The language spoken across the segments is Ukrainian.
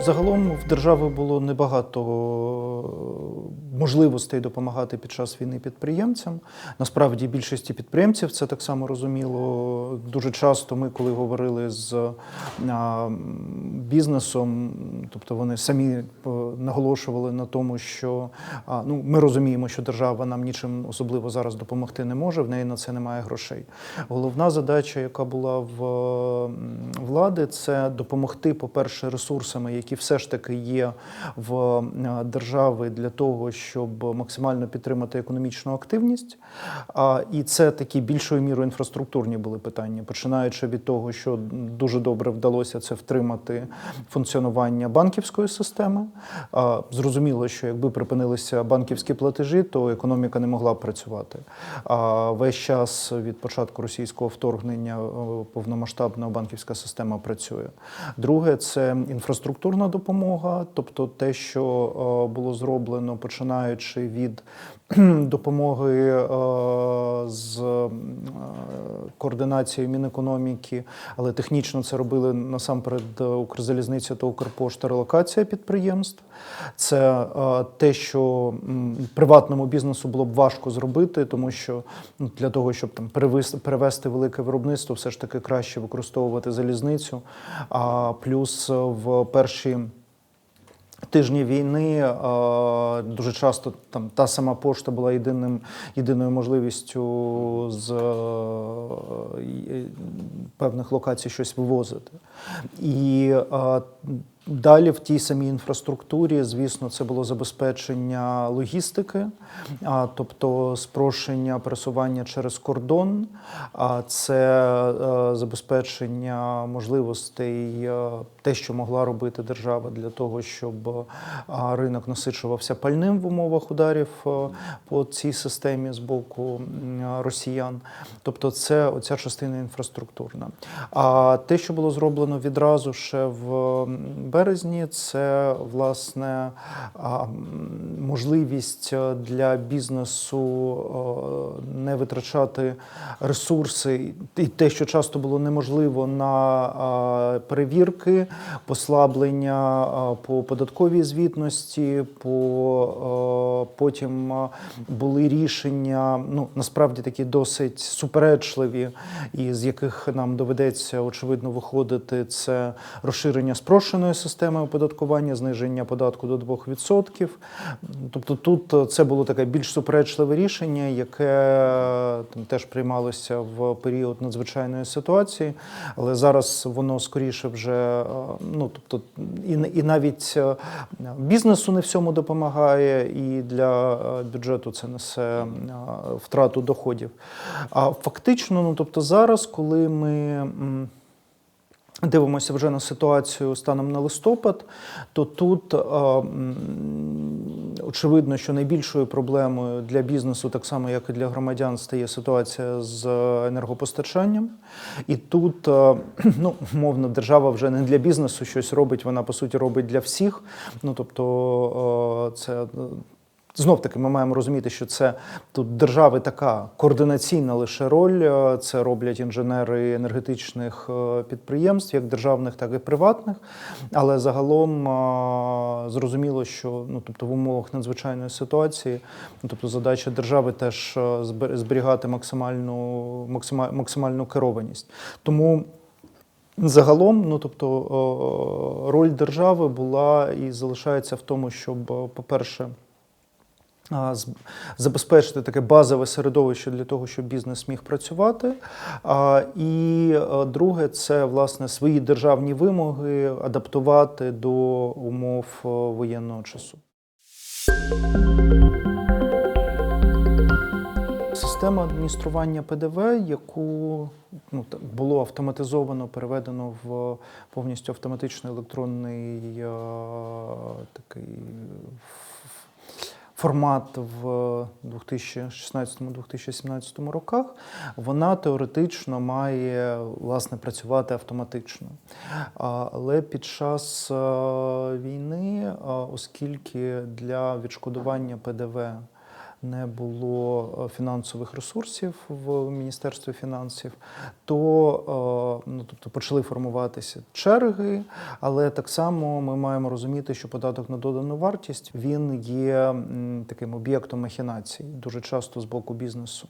Загалом в держави було небагато е, можливостей допомагати під час війни підприємцям. Насправді більшості підприємців це так само розуміло. Дуже часто ми, коли говорили з бізнесом, тобто вони самі е, наголошували на тому, що ну, ми розуміємо, що держава нам нічим особливо зараз допомогти не може, в неї на це немає грошей. Головна задача, яка була в влади, це допомогти, по-перше, ресурсами, які все ж таки є в е, держави для того, щоб максимально підтримати економічну активність. І це такі більшою мірою інфраструктурні були питання, починаючи від того, що дуже добре вдалося це втримати функціонування банківської системи. Зрозуміло, що якби припинилися банківські платежі, то економіка не могла б працювати. Весь час від початку російського вторгнення повномасштабна банківська система працює. Друге це інфраструктурна допомога, тобто те, що було зроблено, починаючи від допомоги е, з е, координацією Мінекономіки, але технічно це робили насамперед Укрзалізниця та Укрпошта, релокація підприємств. Це е, те, що приватному бізнесу було б важко зробити, тому що ну, для того, щоб там перевести, велике виробництво, все ж таки краще використовувати залізницю. А плюс е, в перші тижні війни е, дуже часто там та сама пошта була єдиним, єдиною можливістю з е, певних локацій щось вивозити. І е, Далі в тій самій інфраструктурі, звісно, це було забезпечення логістики, тобто спрощення пересування через кордон, а це е, забезпечення можливостей, е, те, що могла робити держава для того, щоб е, ринок насичувався пальним в умовах ударів по цій системі з боку росіян. Тобто, це оця частина інфраструктурна. А те, що було зроблено відразу ще в березні, це власне можливість е, для бізнесу е, не витрачати ресурси, і те, що часто було неможливо на перевірки, послаблення по податковій звітності, по е, потім були рішення, ну насправді такі досить суперечливі, і з яких нам доведеться очевидно виходити. Це розширення спрощеної системи оподаткування, зниження податку до 2%. Тобто тут е, це було таке більш суперечливе рішення, яке е, там теж приймалося в період надзвичайної ситуації, але зараз воно скоріше вже е, ну тобто і, і навіть бізнесу не всьому допомагає, і для бюджету це несе втрату доходів. А фактично, ну тобто зараз, коли ми. Дивимося вже на ситуацію станом на листопад, то тут е, очевидно, що найбільшою проблемою для бізнесу, так само як і для громадян, стає ситуація з енергопостачанням. І тут, е, ну, мовно, держава вже не для бізнесу щось робить, вона по суті робить для всіх. Ну тобто, е, це. Знов таки ми маємо розуміти, що це тут держави така координаційна лише роль. е, Це роблять інженери енергетичних е, підприємств, як державних, так і приватних. Але загалом е, зрозуміло, що ну тобто в умовах надзвичайної ситуації, ну тобто задача держави теж зберігати максимальну максима- максимальну керованість. Тому. Загалом, ну тобто, роль держави була і залишається в тому, щоб, по-перше, забезпечити таке базове середовище для того, щоб бізнес міг працювати. І е, друге, це власне свої державні вимоги адаптувати до умов е, воєнного часу. Система адміністрування ПДВ, яку ну, було автоматизовано, переведено в повністю автоматичний електронний е, такий формат в 2016-2017 роках, вона теоретично має власне працювати автоматично. Але під час е, війни, оскільки для відшкодування ПДВ не було е, фінансових ресурсів в Міністерстві фінансів, то е, ну, тобто почали формуватися черги, але так само ми маємо розуміти, що податок на додану вартість він є таким об'єктом махінацій дуже часто з боку бізнесу,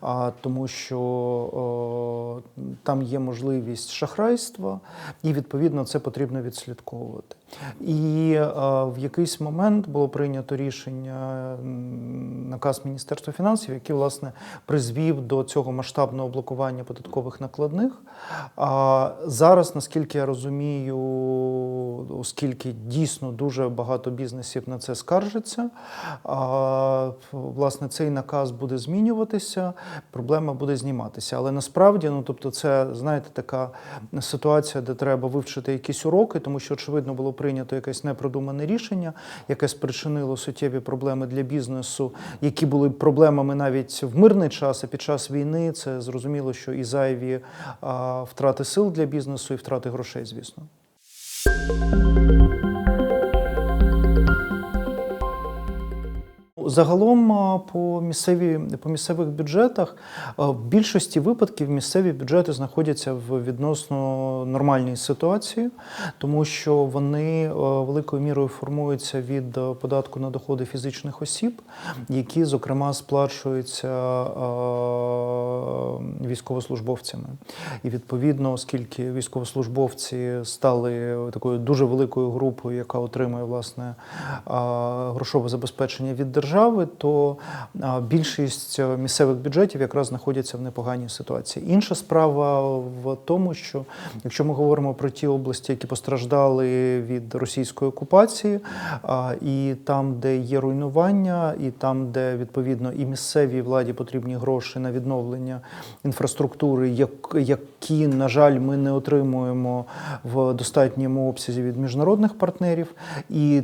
а тому що е, там є можливість шахрайства, і відповідно це потрібно відслідковувати. І в якийсь момент було прийнято рішення наказ Міністерства фінансів, який власне призвів до цього масштабного блокування податкових накладних. А зараз, наскільки я розумію, оскільки дійсно дуже багато бізнесів на це скаржиться, а, власне цей наказ буде змінюватися, проблема буде зніматися. Але насправді, ну тобто, це знаєте, така ситуація, де треба вивчити якісь уроки, тому що очевидно було прийнято якесь непродумане рішення, яке спричинило суттєві проблеми для бізнесу, які були проблемами навіть в мирний час, а під час війни це зрозуміло, що і зайві втрати сил для бізнесу, і втрати грошей, звісно. Загалом по місцеві по місцевих бюджетах в більшості випадків місцеві бюджети знаходяться в відносно нормальній ситуації, тому що вони великою мірою формуються від податку на доходи фізичних осіб, які зокрема сплачуються військовослужбовцями. І відповідно, оскільки військовослужбовці стали такою дуже великою групою, яка отримує власне грошове забезпечення від держави, то більшість е, місцевих бюджетів якраз знаходяться в непоганій ситуації. Інша справа в тому, що якщо ми говоримо про ті області, які постраждали від російської окупації, і там, де є руйнування, і там, де відповідно і місцевій владі потрібні гроші на відновлення інфраструктури, як- які, на жаль, ми не отримуємо в достатньому обсязі від міжнародних партнерів. І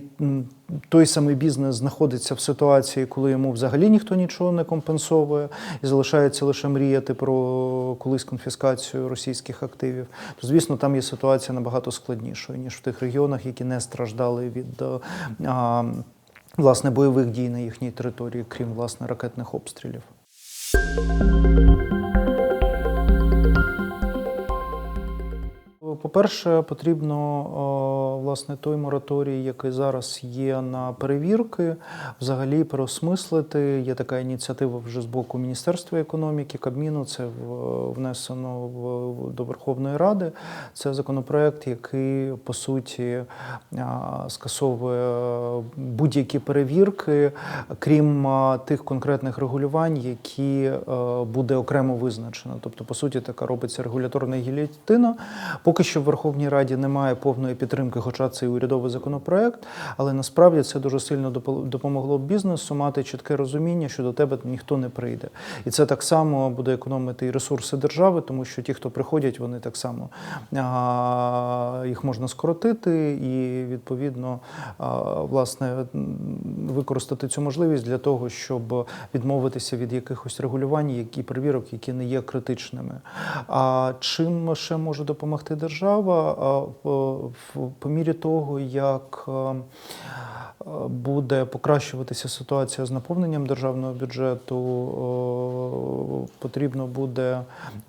той самий бізнес знаходиться в ситуації, коли йому взагалі ніхто нічого не компенсовує, і залишається лише мріяти про колись конфіскацію російських активів. То звісно, там є ситуація набагато складнішою ніж в тих регіонах, які не страждали від. е, а, Власне, бойових дій на їхній території, крім власне ракетних обстрілів. По-перше, потрібно власне той мораторій, який зараз є на перевірки, взагалі переосмислити. Є така ініціатива вже з боку Міністерства економіки, Кабміну. Це внесено в- до Верховної Ради. Це законопроект, який по суті скасовує будь-які перевірки, крім тих конкретних регулювань, які буде окремо визначено. Тобто, по суті, така робиться регуляторна гілятина. Поки що в Верховній Раді немає повної підтримки, хоча це і урядовий законопроект, але насправді це дуже сильно допо- допомогло бізнесу мати чітке розуміння, що до тебе ніхто не прийде. І це так само буде економити і ресурси держави, тому що ті, хто приходять, вони так само їх можна скоротити і відповідно власне використати цю можливість для того, щоб відмовитися від якихось регулювань, які перевірок, які не є критичними. А чим ще може допомогти держава? Мірі того, як е, буде покращуватися ситуація з наповненням державного бюджету, потрібно буде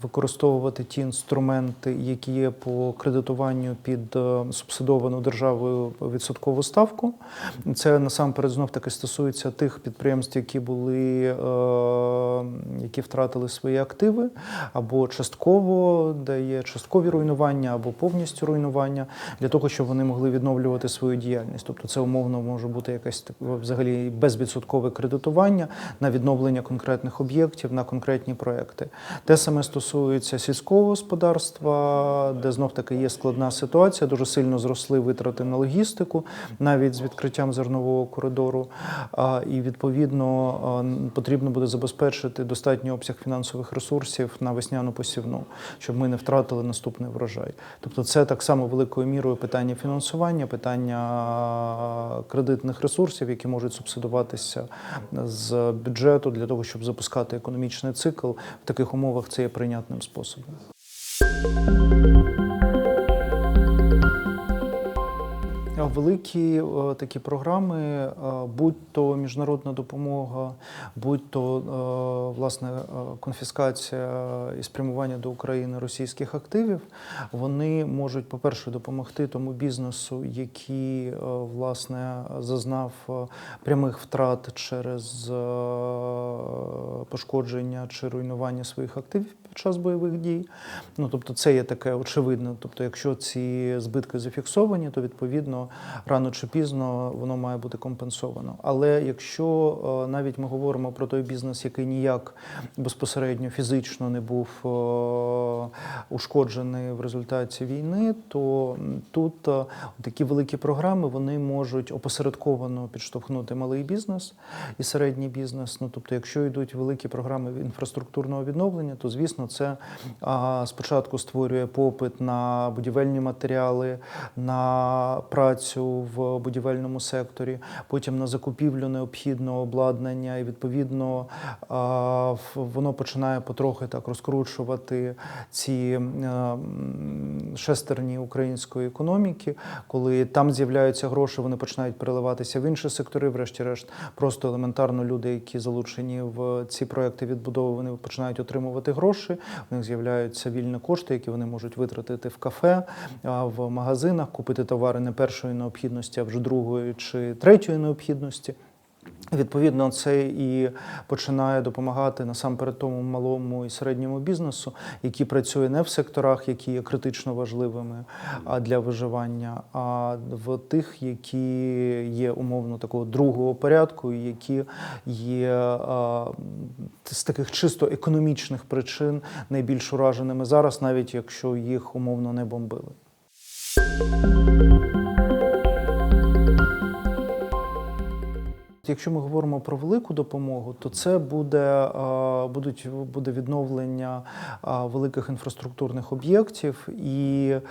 використовувати ті інструменти, які є по кредитуванню під е, субсидовану державою відсоткову ставку. Це насамперед знов таки стосується тих підприємств, які були, е, які втратили свої активи, або частково, де є часткові руйнування, або повністю руйнування, для того, щоб вони могли відновлювати свою діяльність. Тобто це умовно може бути якесь взагалі безвідсоткове кредитування на відновлення конкретних об'єктів, на конкретні проекти. Те саме стосується сільського господарства, де знов таки є складна ситуація, дуже сильно зросли витрати на логістику, навіть з відкриттям зернового коридору. І відповідно потрібно буде забезпечити достатній обсяг фінансових ресурсів на весняну посівну, щоб ми не втратили наступний врожай. Тобто, це так само великою мірою питання фінансування, питання кредитних ресурсів, які можуть субсидуватися з бюджету для того, щоб запускати економічний цикл. В таких умовах це є прийнятним способом. Великі е, такі програми, е, будь то міжнародна допомога, будь то е, власне конфіскація і спрямування до України російських активів, вони можуть, по-перше, допомогти тому бізнесу, який власне зазнав прямих втрат через пошкодження чи руйнування своїх активів під час бойових дій. Ну тобто, це є таке очевидне. Тобто, якщо ці збитки зафіксовані, то відповідно рано чи пізно воно має бути компенсовано. Але якщо е, навіть ми говоримо про той бізнес, який ніяк безпосередньо фізично не був е, ушкоджений в результаті війни, то тут е, такі великі програми вони можуть опосередковано підштовхнути малий бізнес і середній бізнес. Ну тобто, якщо йдуть великі програми інфраструктурного відновлення, то звісно це спочатку створює попит на будівельні матеріали, на працю в будівельному секторі, потім на закупівлю необхідного обладнання, і відповідно воно починає потрохи так розкручувати ці е, шестерні української економіки, коли там з'являються гроші, вони починають переливатися в інші сектори. Врешті-решт, просто елементарно люди, які залучені в ці проекти відбудови, вони починають отримувати гроші. У них з'являються вільні кошти, які вони можуть витратити в кафе, в магазинах, купити товари не першої необхідності, а вже другої чи третьої необхідності. Відповідно, це і починає допомагати насамперед тому малому і середньому бізнесу, який працює не в секторах, які є критично важливими для виживання, а в тих, які є умовно такого другого порядку, і які є з таких чисто економічних причин найбільш ураженими зараз, навіть якщо їх умовно не бомбили. Якщо ми говоримо про велику допомогу, то це буде, е, будуть, буде відновлення е, великих інфраструктурних об'єктів, і е,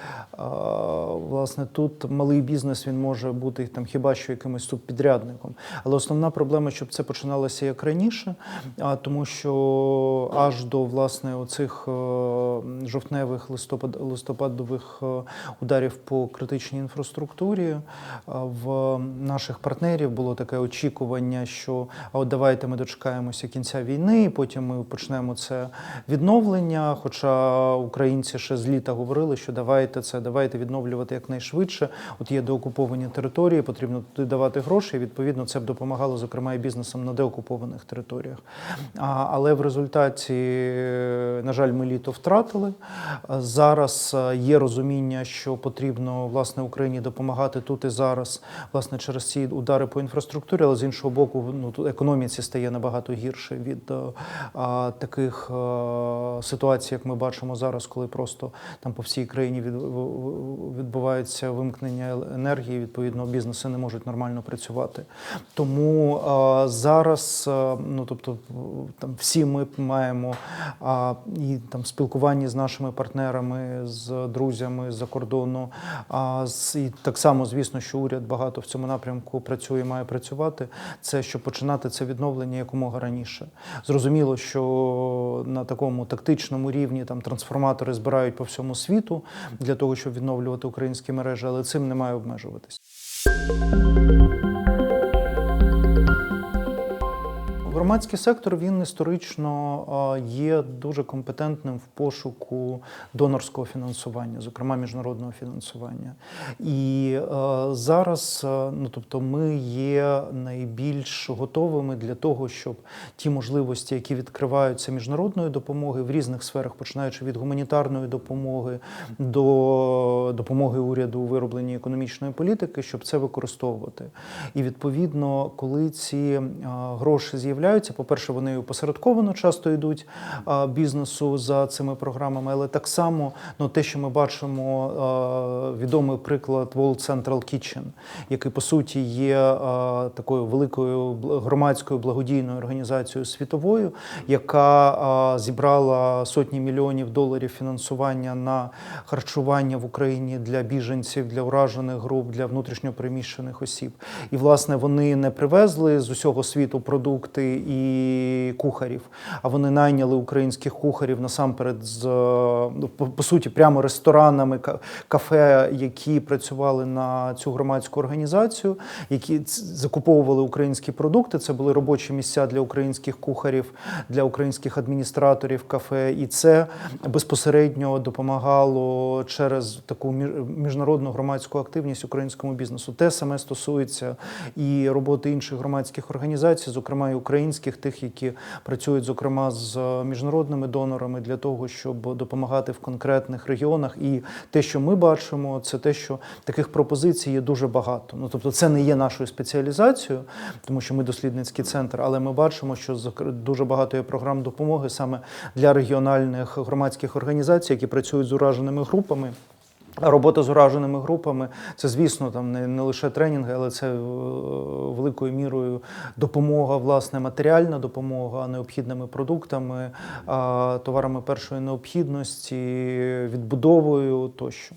власне тут малий бізнес він може бути там хіба що якимось субпідрядником. Але основна проблема, щоб це починалося як раніше, тому що аж до власне оцих жовтневих листопад, листопадових ударів по критичній інфраструктурі в наших партнерів було таке очікування, що а от давайте ми дочекаємося кінця війни, і потім ми почнемо це відновлення. Хоча українці ще з літа говорили, що давайте це, давайте відновлювати якнайшвидше. От є деокуповані території, потрібно туди давати гроші. і, Відповідно, це б допомагало, зокрема, і бізнесам на деокупованих територіях. А, але в результаті, е, на жаль, ми літо втратили. Зараз е, є розуміння, що потрібно власне Україні допомагати тут і зараз, власне, через ці удари по інфраструктурі, але з іншого боку, ну тут економіці стає набагато гірше від е, а, таких е, ситуацій, як ми бачимо зараз, коли просто там по всій країні від, відбувається вимкнення енергії. Відповідно, бізнеси не можуть нормально працювати. Тому е, зараз, е, ну тобто, там всі ми маємо а, і там спілкування з нашими партнерами, з друзями з-за кордону. А, з, і так само, звісно, що уряд багато в цьому напрямку працює, має працювати. Це щоб починати це відновлення якомога раніше. Зрозуміло, що на такому тактичному рівні там трансформатори збирають по всьому світу для того, щоб відновлювати українські мережі, але цим не має обмежуватись. Громадський сектор він історично є дуже компетентним в пошуку донорського фінансування, зокрема міжнародного фінансування. І зараз, ну тобто, ми є найбільш готовими для того, щоб ті можливості, які відкриваються міжнародної допомоги в різних сферах, починаючи від гуманітарної допомоги до допомоги уряду у виробленні економічної політики, щоб це використовувати. І відповідно, коли ці гроші з'являються, по-перше, вони опосередковано часто йдуть е, бізнесу за цими програмами, але так само ну, те, що ми бачимо, е, відомий приклад World Central Kitchen, який по суті є е, такою великою громадською благодійною організацією світовою, яка зібрала сотні мільйонів доларів фінансування на харчування в Україні для біженців, для уражених груп, для внутрішньопереміщених осіб. І власне вони не привезли з усього світу продукти і кухарів. А вони найняли українських кухарів насамперед з ну, по, суті прямо ресторанами, кафе, які працювали на цю громадську організацію, які закуповували українські продукти. Це були робочі місця для українських кухарів, для українських адміністраторів кафе, і це безпосередньо допомагало через таку між- міжнародну громадську активність українському бізнесу. Те саме стосується і роботи інших громадських організацій, зокрема і українських, тих, які працюють зокрема з міжнародними донорами для того, щоб допомагати в конкретних регіонах. І те, що ми бачимо, це те, що таких пропозицій є дуже багато. Ну тобто, це не є нашою спеціалізацією, тому що ми дослідницький центр, але ми бачимо, що дуже багато є програм допомоги саме для регіональних громадських організацій, які працюють з ураженими групами. Робота з ураженими групами це, звісно, там не, не лише тренінги, але це е, великою мірою допомога, власне, матеріальна допомога необхідними продуктами, товарами першої необхідності, відбудовою тощо.